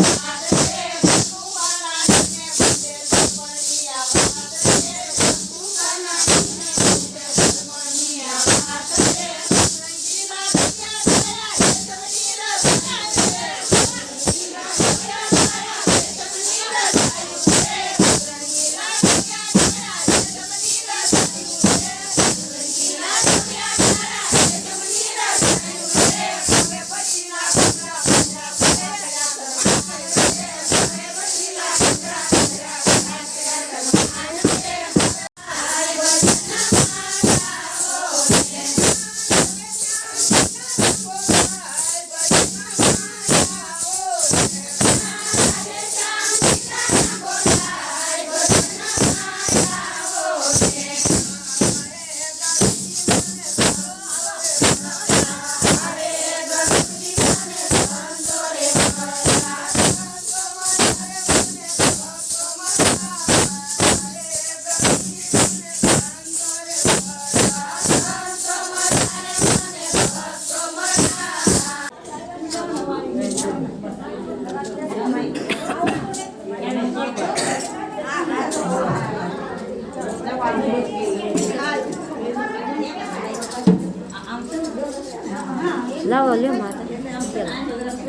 Yeah. લાવો લ્યો માતા